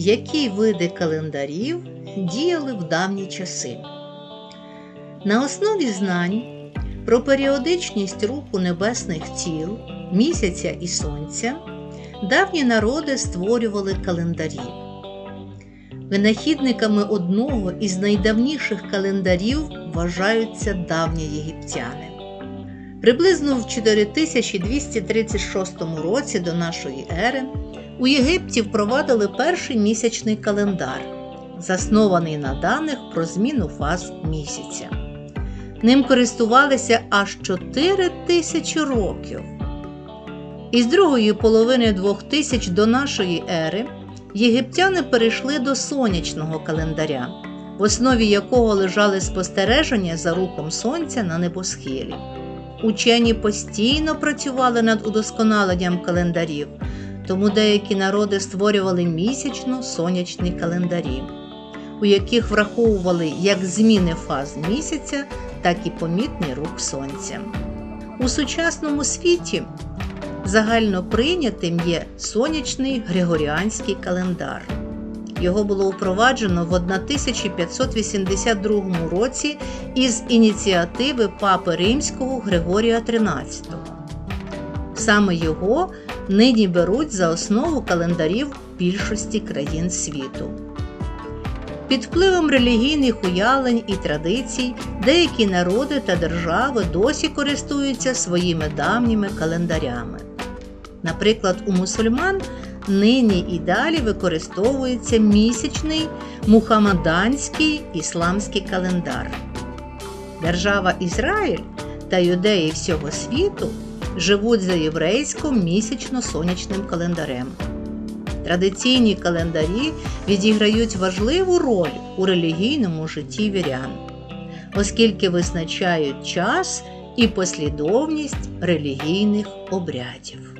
які види календарів діяли в давні часи. На основі знань про періодичність руху небесних тіл, місяця і сонця давні народи створювали календарі. Винахідниками одного із найдавніших календарів вважаються давні єгиптяни. Приблизно в 4236 році до нашої ери у Єгипті впровадили перший місячний календар, заснований на даних про зміну фаз місяця. Ним користувалися аж 4 тисячі років. Із другої половини 2000 до нашої ери єгиптяни перейшли до сонячного календаря, в основі якого лежали спостереження за рухом сонця на небосхилі. Учені постійно працювали над удосконаленням календарів, тому деякі народи створювали місячно сонячні календарі, у яких враховували як зміни фаз місяця, так і помітний рух сонця. У сучасному світі загально прийнятим є сонячний Григоріанський календар. Його було впроваджено в 1582 році із ініціативи папи Римського Григорія XIII. Саме його нині беруть за основу календарів більшості країн світу. Під впливом релігійних уявлень і традицій деякі народи та держави досі користуються своїми давніми календарями. Наприклад, у мусульман нині і далі використовується місячний мухамаданський ісламський календар. Держава Ізраїль та юдеї всього світу живуть за єврейським місячно-сонячним календарем. Традиційні календарі відіграють важливу роль у релігійному житті вірян, оскільки визначають час і послідовність релігійних обрядів.